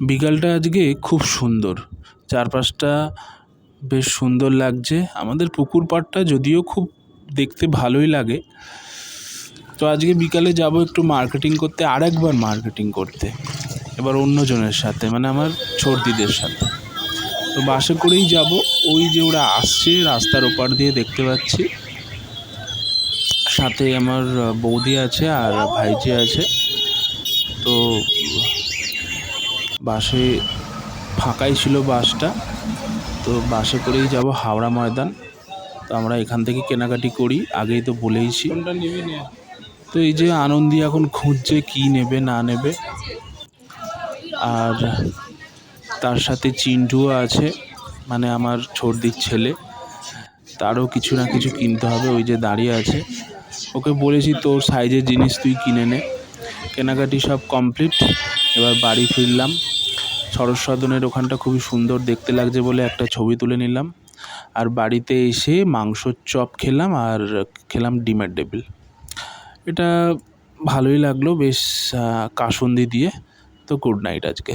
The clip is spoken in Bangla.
বিকালটা আজকে খুব সুন্দর। চারপাশটা বেশ সুন্দর লাগছে। আমাদের পুকুর পাড়টা যদিও খুব দেখতে ভালোই লাগে। তো আজকে বিকালে যাব একটু মার্কেটিং করতে আর একবার মার্কেটিং করতে। এবার অন্যজনের সাথে মানে আমার ছর্দিদের সাথে। তো বাসে করেই যাব। ওই যে ওরা আসছে, রাস্তার ওপার দিয়ে দেখতে পাচ্ছি। সাথে আমার বৌদি আছে আর ভাইজি আছে। তো বাসে ফাঁকাই ছিল বাসটা তো বাসে করেই যাব হাওড়া ময়দান। তো আমরা এখান থেকে কেনাকাটি করি আগেই তো বলেইছি। তো এই যে আনন্দি এখন খুঁজছে কী নেবে না নেবে। আর তার সাথে চিন্টুও আছে মানে আমার ছর্দির ছেলে। তারও কিছু না কিছু কিনতে হবে ওই যে দাঁড়িয়ে আছে। ওকে বলেছি তোর সাইজের জিনিস তুই কিনে নে। কেনাকাটি সব কমপ্লিট এবার বাড়ি ফিরলাম। সরস সদনের ওখানটা খুবই সুন্দর দেখতে লাগছে বলে একটা ছবি তুলে নিলাম। আর বাড়িতে এসে মাংসর চপ খেলাম আর খেলাম ডিমের ডেবিল। এটা ভালোই লাগল, বেশ কাসুন্দি দিয়ে। তো গুড নাইট আজকে।